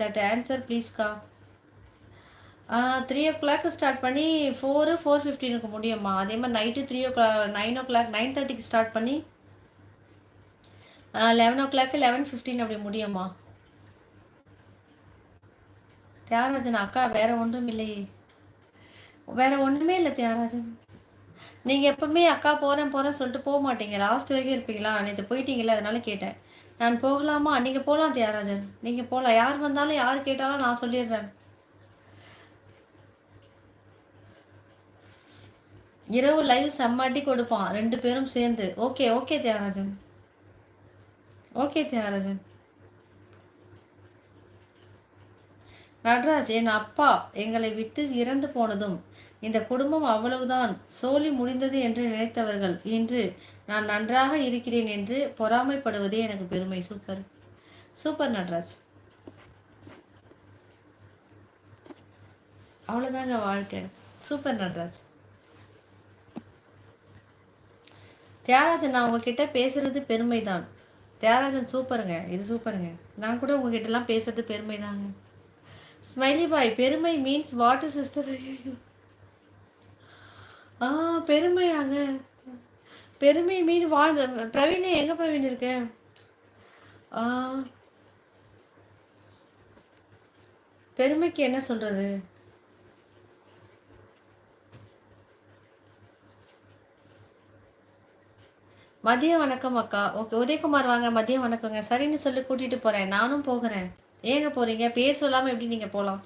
That answer ப்ளீஸ்க்கா three o'clock start பண்ணி four four ஃபிஃப்டீனுக்கு முடியுமா அதே மாதிரி night three o'clock nine o'clock nine தேர்ட்டிக்கு ஸ்டார்ட் பண்ணி eleven o'clock eleven fifteen அப்படி முடியுமா தியாகராஜன் அக்கா வேற ஒன்றும் இல்லையே வேற ஒன்றுமே இல்லை தியாகராஜன். நீங்கள் எப்பவுமே அக்கா போகிறேன் போகிறேன் சொல்லிட்டு போக மாட்டீங்க. லாஸ்ட் வரைக்கும் இருப்பீங்களா? நேற்று போயிட்டீங்களா அதனால கேட்டேன். நான் போகலாமா? நீங்கள் போகலாம் தியாகராஜன். நீங்கள் போகலாம் யார் வந்தாலும் யார் கேட்டாலும் நான் சொல்லிடுறேன். இரவு லைவ் செம்மாட்டி கொடுப்பான். ரெண்டு பேரும் சேர்ந்து. Okay okay Thiyagarajan. Okay Thiyagarajan. Nataraj என் அப்பா எங்களை விட்டு இறந்து போனதும் இந்த குடும்பம் அவ்வளவுதான். சோழி முடிந்தது என்று நினைத்தவர்கள் இன்று நான் நன்றாக இருக்கிறேன் என்று பொறாமைப்படுவதே எனக்கு பெருமை. சூப்பர். சூப்பர் நடராஜ். அவ்வளோதாங்க வாழ்க்கை. சூப்பர் நடராஜ். தியாகராஜன் நான் உங்ககிட்ட பேசுறது பெருமை தான் தியாகராஜன் சூப்பருங்க. இது சூப்பருங்க. நான் கூட உங்ககிட்டலாம் பேசுறது பெருமை தாங்க ஸ்மைலி பாய் பெருமை மீன்ஸ் வாட் சிஸ்டர் ஆ பெருமையாங்க. பெருமை மீன் வாழ் பிரவீன் எங்கே பிரவீன் இருக்க? பெருமைக்கு என்ன சொல்கிறது மதிய வணக்கம் அக்கா. ஓகே உதயகுமார் வாங்க. மதிய வணக்கங்க. சரின்னு சொல்லி கூட்டிகிட்டு போகிறேன் நானும் போகிறேன். ஏங்க போகிறீங்க பேர் சொல்லாமல் எப்படி நீங்கள் போகலாம்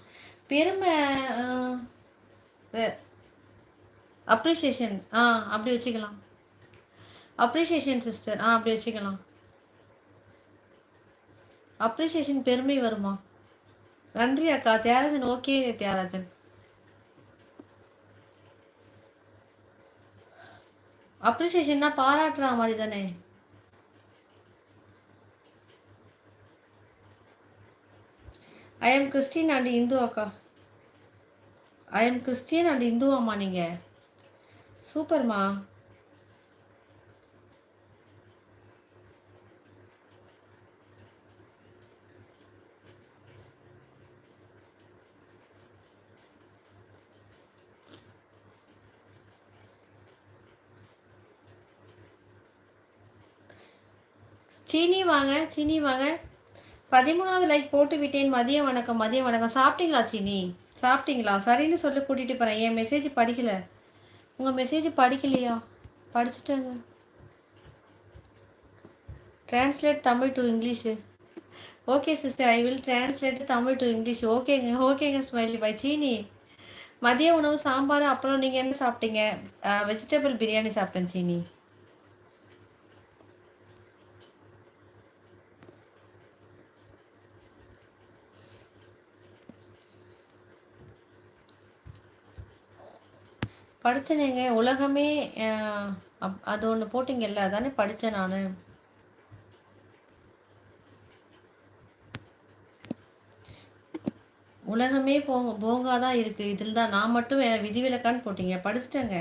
பெருமை அப்ரிஷியேஷன் ஆ அப்படி வச்சுக்கலாம். அப்ரிஷியேஷன் சிஸ்டர் ஆ அப்படி வச்சுக்கலாம். அப்ரிஷியேஷன் பெருமை வருமா? நன்றி அக்கா. தியாகராஜன் ஓகே தியாகராஜன். அப்ரிஷியேஷன்னா பாராட்டுற மாதிரி தானே? I am Christian and Hindu அக்கா. ஐ எம் கிறிஸ்டின் அண்ட் இந்துவாம்மா நீங்கள் சூப்பர்மா. சீனி வாங்க சீனி வாங்க. பதிமூணாவது லைக் போட்டு விட்டேன். மதிய வணக்கம் மதிய வணக்கம். சாப்பிட்டீங்களா சீனி? சாப்பிட்டீங்களா? சரின்னு சொல்லி கூட்டிகிட்டு போகிறேன் என் மெசேஜ் படிக்கல. உங்கள் மெசேஜ் படிக்கலையா? படிச்சுட்டேங்க. Translate Tamil to English okay sister I will translate Tamil to English ஓகேங்க ஓகேங்க ஸ்மைலி பை சீனி மதிய உணவு சாம்பார் அப்புறம் நீங்கள் என்ன சாப்பிட்டீங்க? வெஜிடபிள் பிரியாணி சாப்பிட்டேன் சீனி. படித்தனேங்க உலகமே அது ஒன்று போட்டிங்கல்ல அதானே படித்தேன் நான். உலகமே போ போங்காதான் இருக்குது இதில் தான் நான் மட்டும் விதிவிலக்கான்னு போட்டிங்க. படிச்சிட்டேங்க.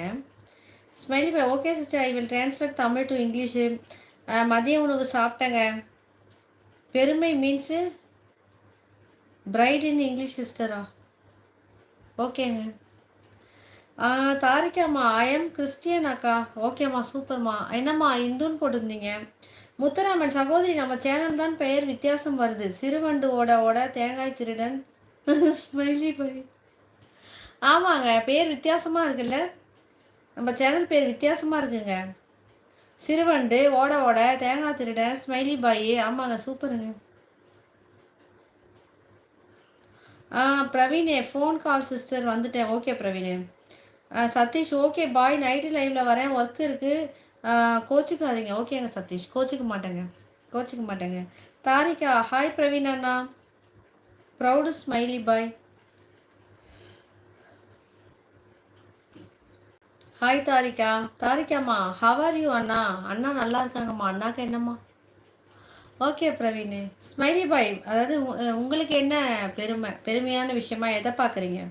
Smiley bye okay sister. I will translate Tamil to English. மதிய உணவு சாப்பிட்டேங்க. பெருமை மீன்ஸு பிரைட் இன் இங்கிலீஷ் சிஸ்டரா. ஓகேங்க. தாரிக்காம்மா ஐ எம் கிறிஸ்டியன் அக்கா. ஓகேம்மா சூப்பர்மா. என்னம்மா இந்துன்னு போட்டிருந்தீங்க. முத்துராமன் சகோதரி நம்ம சேனல் தான் பெயர் வித்தியாசம் வருது. சிறுவண்டு ஓட ஓட தேங்காய் திருடன். ஸ்மைலி பை ஆமாங்க பேர் வித்தியாசமாக இருக்குல்ல? நம்ம சேனல் பேர் வித்தியாசமாக இருக்குங்க. சிறுவண்டு ஓட ஓட தேங்காய் திருடன் ஸ்மைலி பாய் ஆமாங்க சூப்பருங்க. ஆ பிரவீனே ஃபோன் கால் சிஸ்டர் வந்துட்டேன். ஓகே பிரவீனே. சதீஷ் ஓகே பாய் நைட்டு லைவில் வரேன். ஒர்க் இருக்குது கோச்சிக்காதீங்க. ஓகேங்க சதீஷ். கோச்சிக்க மாட்டேங்க. கோச்சிக்க மாட்டேங்க. Tharika hi Praveen Anna. Proud smiley bye hi Tharika. தாரிகாம்மா how are you அண்ணா? அண்ணா நல்லா இருக்காங்கம்மா. அண்ணாக்கு என்னம்மா? ஓகே பிரவீன். ஸ்மைலி பாய் அதாவது உங்களுக்கு என்ன பெருமை பெருமையான விஷயமா எதை பார்க்குறீங்க?